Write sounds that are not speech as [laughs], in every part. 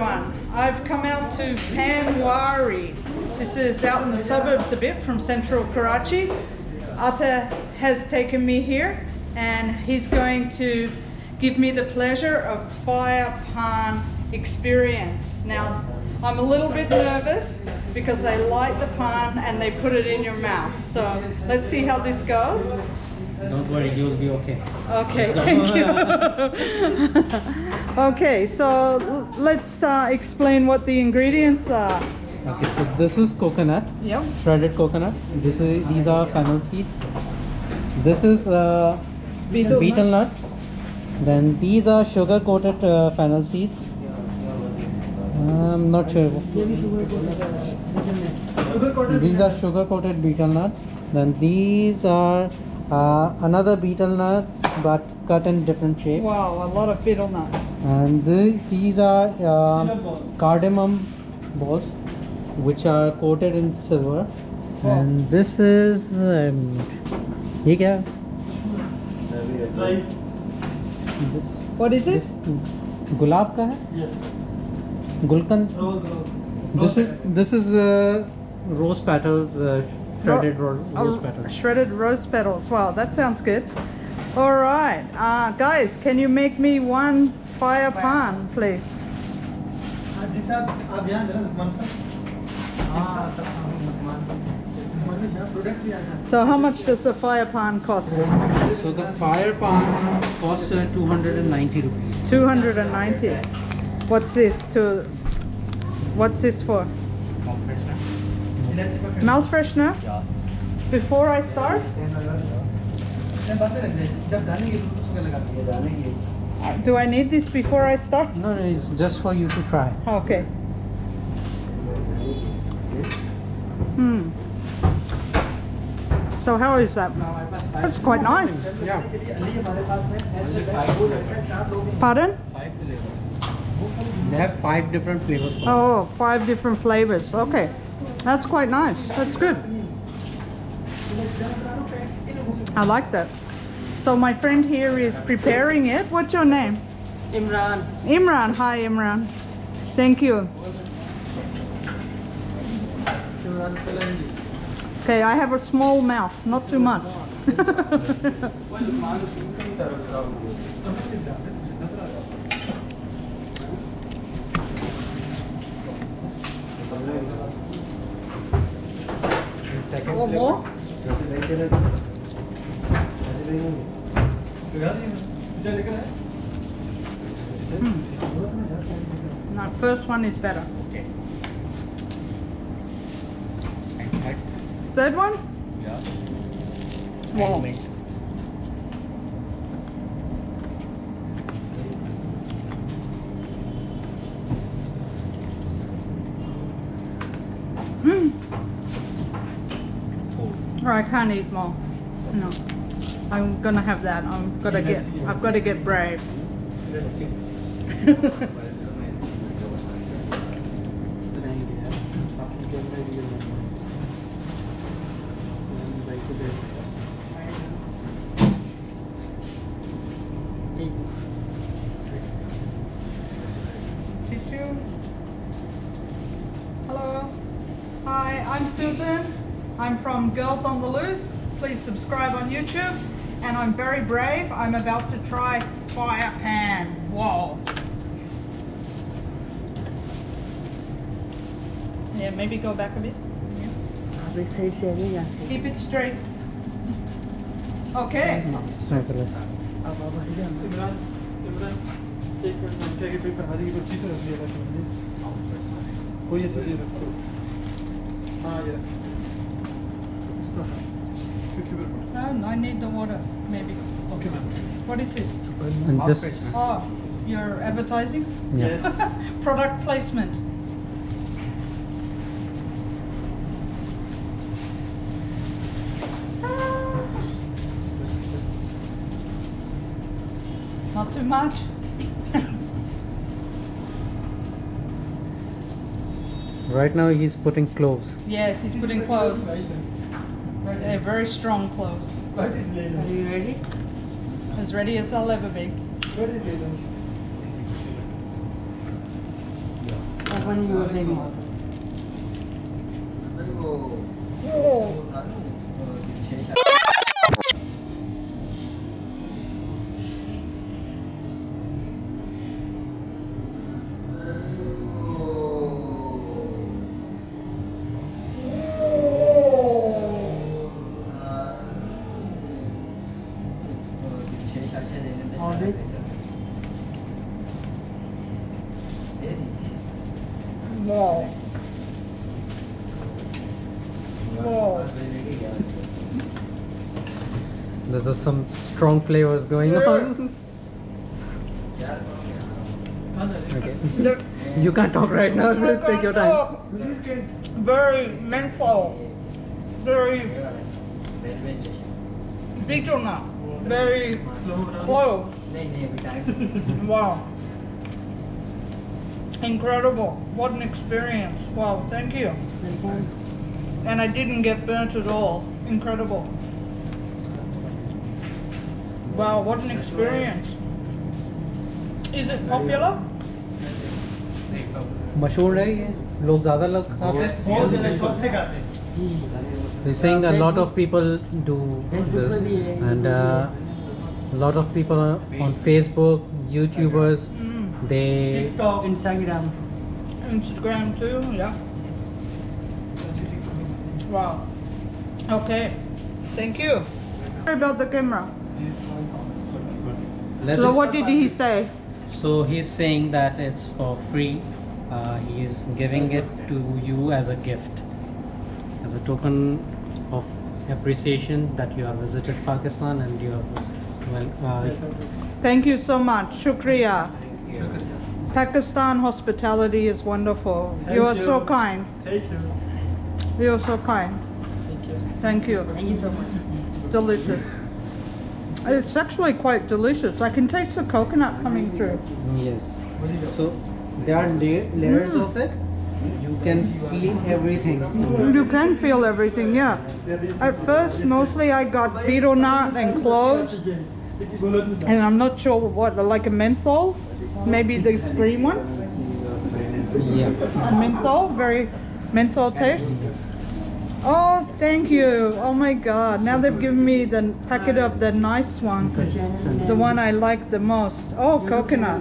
everyone. I've come out to Panwari. This is out in the suburbs a bit from central Karachi. Atta has taken me here and he's going to give me the pleasure of fire pan experience. Now, I'm a little bit nervous because they light the pan and they put it in your mouth. So let's see how this goes. Don't worry, you'll be okay. Okay, [laughs] thank you. [laughs] okay, so let's uh, explain what the ingredients are. Okay, so this is coconut, Yep. shredded coconut. This is these are fennel seeds. This is uh, Betel betel, nut. nuts. Then these are sugar coated uh, fennel seeds. I'm not sure. These are sugar coated betel nuts. Then these are uh, another betel nuts but cut in different shape. Wow, a lot of betel nuts. And the, these are um cardamom balls which are coated in silver. And this is um, ये क्या है? This, What is this it? गुलाब का है गुलकंद this is this is uh, rose petals uh, shredded ro- Oh, rose petals Shredded rose petals. Wow, that sounds good. All right, uh, guys, can you make me one fire pan, please? So, how much does a fire pan cost? so the fire pan costs uh, 290 rupees 290. What's this to What's this for? Mouth freshener? Before I start? Do I need this before I start? no no it's just for you to try Okay. Hmm. So how is that? That's quite nice. yeah Pardon? they have five different flavors Oh, five different flavors. Okay. That's quite nice. That's good. I like that. So my friend here is preparing it. What's your name? Imran. Imran. Hi, Imran. Thank you. Okay, I have a small mouth, not too much. [laughs] or more? No, first one is better. okay Third one? yeah Wow. Mm. I can't eat more. No. I'm gonna have that. I'm gonna get I've gotta get brave. Tissue. Hello. Hi, I'm Susan. I'm from Girls on the Loose. Please subscribe on YouTube. And I'm very brave. I'm about to try fire pan. Whoa. Yeah, maybe go back a bit. Keep it straight. Okay. Imran Imran एक minute ममता के paper हरी की कोई चीज़ रख दिया था तुमने कोई ऐसी चीज़ रखो हाँ ये Okay. No, need the water, maybe. Okay. What is this? And just- Oh, you're advertising? Yes. [laughs] Product placement. Ah. Not too much. Right now he's putting cloves. Yes, he's putting clothes. They're very strong cloves. Are you ready? As ready as I'll ever be. Where is Leland? when you were Wow. Wow. There's a, some strong flavors going on. okay. [laughs] The- You can't talk right now. Take your time. Very menthol. Very bitter nut. Very close. [laughs] Wow. Incredible. What an experience. Wow, thank you. And I didn't get burnt at all. Incredible. Wow, what an experience. Is it popular? मशहूर है ये लोग ज़्यादा लोग खाते हैं बहुत ज़्यादा शौक से खाते हैं They're saying a lot of people do this, and uh, a lot of people on on Facebook, YouTubers, Mm. they TikTok, Instagram, Instagram too. Yeah. Wow. Okay. Thank you. About the camera. Let's so what did he say? So he's saying that it's for free. Uh, he's giving it to you as a gift, as a token of appreciation that you have visited Pakistan and you have well. Uh, Thank you so much. Shukriya. Pakistan hospitality is wonderful. Thank you are you. so kind. Thank you. You are so kind. Thank you. Thank you. Thank you so much. Delicious. It's actually quite delicious. I can taste the coconut coming through. Yes. So there are layers mm. of it. You can feel everything. You can feel everything, yeah. At first, mostly I got betel nut and cloves. And I'm not sure what, like a menthol? Maybe the green one, Yeah. menthol, very menthol taste. Oh, thank you. Oh my God. Now they've given me the packet of the nice one, the one I like the most. Oh, coconut.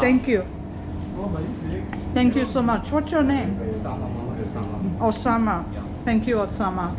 Thank you. Thank you so much. What's your name? Osama. Thank you, Osama.